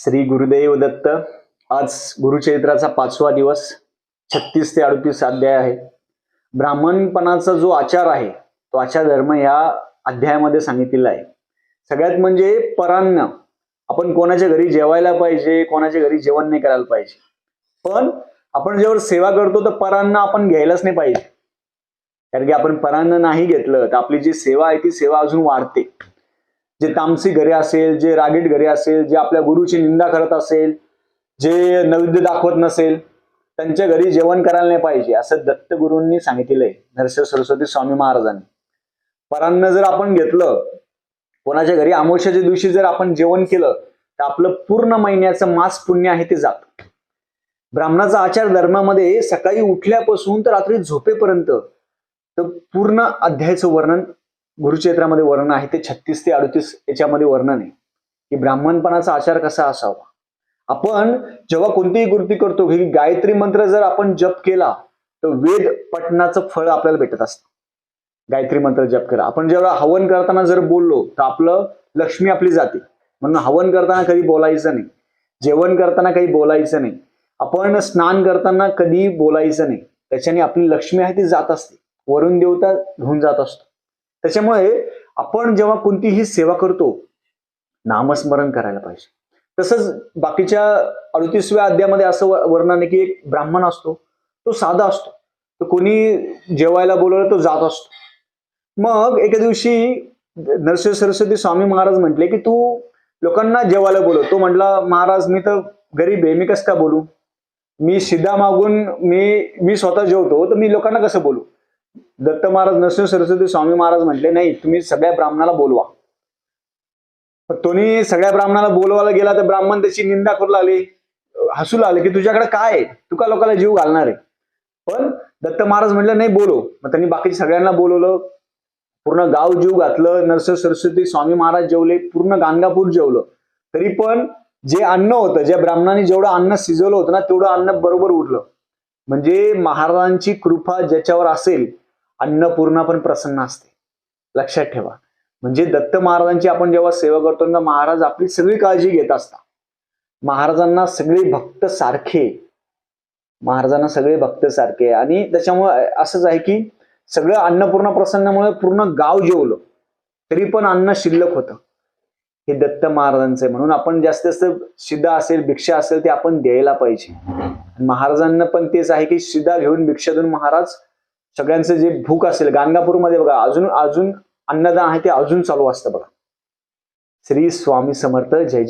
श्री गुरुदेव दत्त. आज गुरुचरित्राचा पाचवा दिवस छत्तीस ते अडतीस अध्याय आहे. ब्राह्मणपणाचा जो आचार आहे तो आचार धर्म या अध्यायामध्ये सांगितलेला आहे. सगळ्यात म्हणजे परान्न. आपण कोणाच्या घरी जेवायला पाहिजे कोणाच्या घरी जेवण नाही करायला पाहिजे. पण आपण जेव्हा सेवा करतो तर परान्न आपण घ्यायलाच नाही पाहिजे. कारण की आपण परान्न नाही घेतलं तर आपली जी सेवा आहे ती सेवा अजून वाढते. जे तामसी घरे असेल जे रागीट घरे असेल जे आपल्या गुरुची निंदा करत असेल जे नैवेद्य दाखवत नसेल त्यांच्या घरी जेवण करायला नाही पाहिजे असं दत्तगुरूंनी सांगितलेलं नरसिंह सरस्वती स्वामी महाराजांनी. परांना जर आपण घेतलं कोणाच्या घरी अमावस्याच्या दिवशी जर आपण जेवण केलं तर आपलं पूर्ण महिन्याचं मास पुण्य आहे ते जात. ब्राह्मणाचा आचार धर्मामध्ये सकाळी उठल्यापासून तर रात्री झोपेपर्यंत तर पूर्ण अध्यायाचं वर्णन गुरुक्षेत्रामध्ये वर्णन आहे ते छत्तीस ते अडतीस याच्यामध्ये वर्णन आहे. की ब्राह्मणपणाचा आचार कसा असावा? आपण जेव्हा कोणतीही कृती करतो की गायत्री मंत्र जर आपण जप केला तर वेद पठणाचं फळ आपल्याला भेटत असतं. गायत्री मंत्र जप करा. आपण जेव्हा हवन करताना जर बोललो तर आपलं लक्ष्मी आपली जाते. म्हणून हवन करताना कधी बोलायचं नाही. जेवण करताना काही बोलायचं नाही. आपण स्नान करताना कधी बोलायचं नाही. त्याच्याने आपली लक्ष्मी आहे ती जात असते. वरुण देवता घेऊन जात असतो. त्याच्यामुळे आपण जेव्हा कोणतीही सेवा करतो नामस्मरण करायला पाहिजे. तसंच बाकीच्या अडतीसव्या अध्यामध्ये असं वर्णन आहे की एक ब्राह्मण असतो तो साधा असतो. तो कोणी जेवायला बोलवलं तो जात असतो. मग एके दिवशी नरसिंह सरस्वती स्वामी महाराज म्हटले की तू लोकांना जेवायला बोलव. तो म्हटला महाराज मी तर गरीब आहे मी कसं का बोलू? मी शिदा मागून मी मी स्वतः जेवतो तर मी लोकांना कसं बोलू? दत्त महाराज नरसिंह सरस्वती स्वामी महाराज म्हटले नाही तुम्ही सगळ्या ब्राह्मणाला बोलवा. तुम्ही सगळ्या ब्राह्मणाला बोलवायला गेला तर ब्राह्मण त्याची निंदा करू लागले हसू लागले की तुझ्याकडे काय आहे? लोकांना जीव घालणार आहे? पण दत्त महाराज म्हटलं नाही बोलो. मग त्यांनी बाकी सगळ्यांना बोलवलं पूर्ण गाव जीव घातलं नरसिंह सरस्वती स्वामी महाराज जेवले पूर्ण गाणगापूर जेवलं. तरी पण जे अन्न होतं ज्या ब्राह्मणांनी जेवढं अन्न शिजवलं होतं ना तेवढं अन्न बरोबर उरलं. म्हणजे महाराजांची कृपा ज्याच्यावर असेल अन्नपूर्णा पण प्रसन्न असते. लक्षात ठेवा. म्हणजे दत्त महाराजांची आपण जेव्हा सेवा करतो ना महाराज आपली सगळी काळजी घेत असता महाराजांना सगळे भक्त सारखे. महाराजांना सगळे भक्त सारखे. आणि त्याच्यामुळे असंच आहे की सगळं अन्नपूर्णा प्रसन्नामुळे पूर्ण गाव जेवलं तरी पण अन्न शिल्लक होतं. हे दत्त महाराजांचं आहे. म्हणून आपण जास्तीत जास्त शिदा असेल भिक्षा असेल ते आपण द्यायला पाहिजे. महाराजांना पण तेच आहे की शिदा घेऊन भिक्षा देऊन महाराज सगळ्यांचं जे भूक असेल गाणगापूरमध्ये बघा अजून अजून अन्नदान आहे ते अजून चालू असतं बघा. श्री स्वामी समर्थ जय जय